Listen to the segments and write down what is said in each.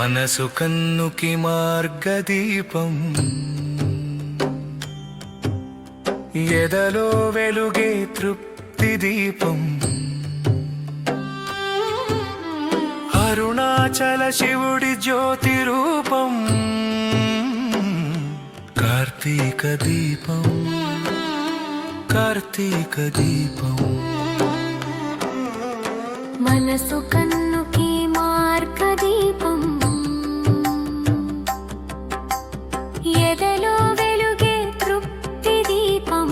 మనసు కన్నుకి మార్గదీపం. ఎదలో వెలుగే తృప్తి దీపం. అరుణాచల శివుడి జ్యోతి రూపం. కార్తీక దీపం. కార్తీక దీపం. మనసు కన్ను ఎదలో వెలుగే తృప్తి దీపం.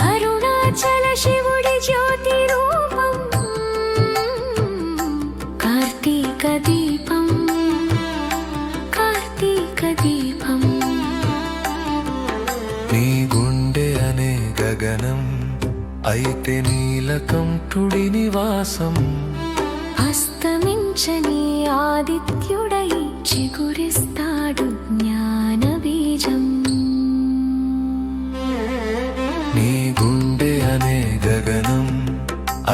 అరుణాచల శివుడి జ్యోతి రూపం. కార్తీక దీపం. కార్తీక దీపం. నీ గుండె అనే గగనం అయితే నీలకంఠుడి నివాసం. అస్తమించని ఆదిత్యుడై చిగురిస్తాడు జ్ఞాన బీజం నీ గుండె అనే గగనం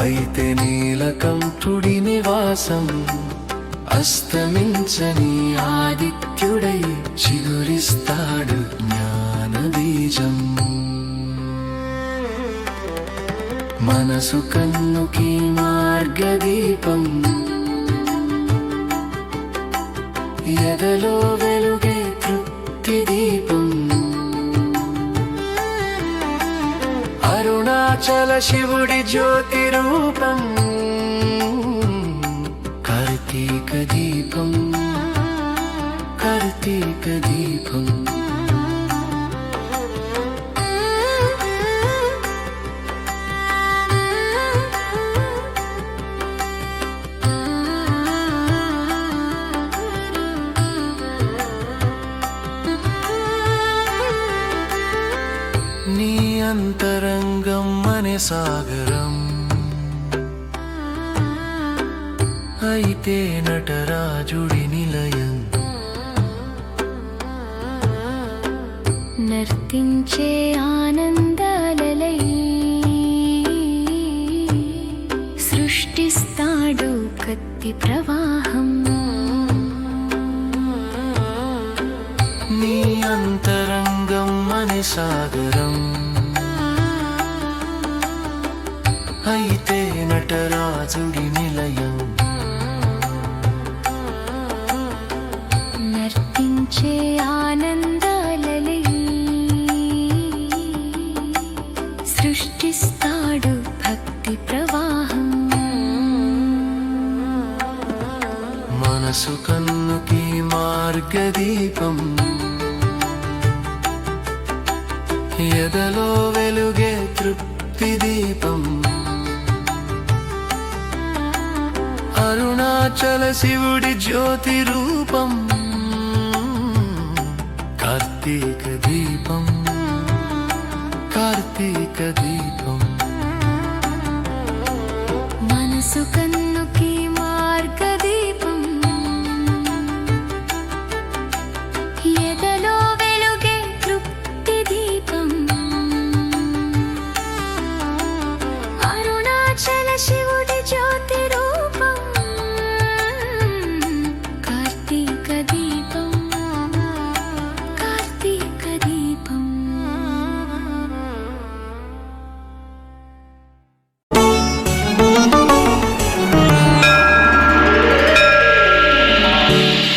అయితే నీలకంఠుడి నివాసం. అస్తమించని ఆదిత్యుడై చిగురిస్తాడు జ్ఞాన బీజం మనసు కన్నుకి మార్గదీపం. ఎదలో వెలుగే తృప్తి దీపం. అరుణాచల శివుడి జ్యోతి రూపం. కార్తీక దీపం. కార్తీక దీపం. అంతరంగం అనే సాగరం. అయితే నటరాజుడి నిలయం. నర్తించే ఆనందాలలై సృష్టిస్తాడు కత్తి ప్రవాహం. నీ అంతరంగం అనే సాగరం. అయితే నటరాజుడి నిలయం. నర్తించే ఆనందాలలై సృష్టిస్తాడు భక్తి ప్రవాహం. మనసు కన్నుకి మార్గదీపం. ఎదలో వెలుగే తృప్తి అరుణాచల శివుడి జ్యోతి రూపం కార్తీక దీపం కార్తీక దీపం. మనసు కన్నా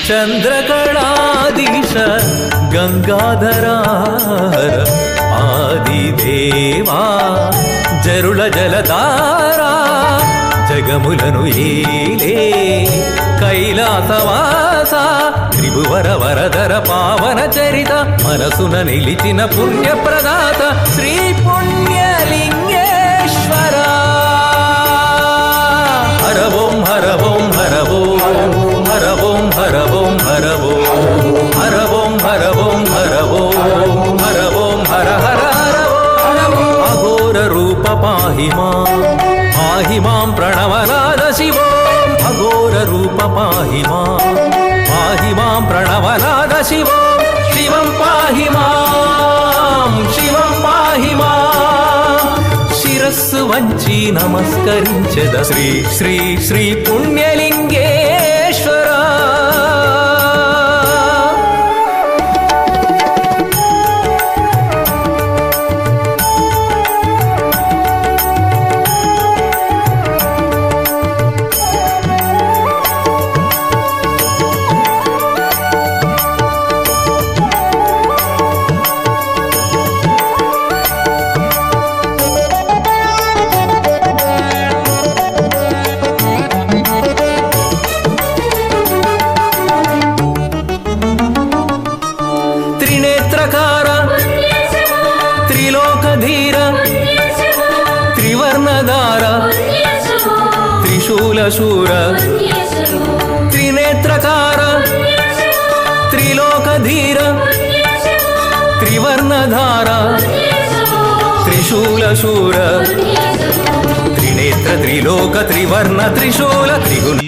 చంద్రకళాదీశ గంగాధరార ఆదిదేవా జరుల జలధారా జగములను ఏలే కైలాసవాస త్రిభువర వరదర పావన చరిత మనసున నిలిచిన పుణ్యప్రదాత శ్రీ పుణ్యలింగేశ్వర హరవం హరవం హరవో హర ఓం హర ఓం హర ఓం హర ఓం హర ఓం హర ఓం హర హర హర అఘోర రూప పాహి మాం పాహి మాం ప్రణవనాద శివో అఘోర రూప పాహి మాం ప్రణవనాద శివో శివం పాహి శివం పాహి శిరస్సు వంచి నమస్కరించద శ్రీ శ్రీ శ్రీ పుణ్యలింగేశ్వరా శూర త్రినేత్రకార త్రిలోకధీర త్రివర్ణధార త్రిశూలశూర త్రినేత్ర త్రిలోక త్రివర్ణ త్రిశూల త్రిగుణ.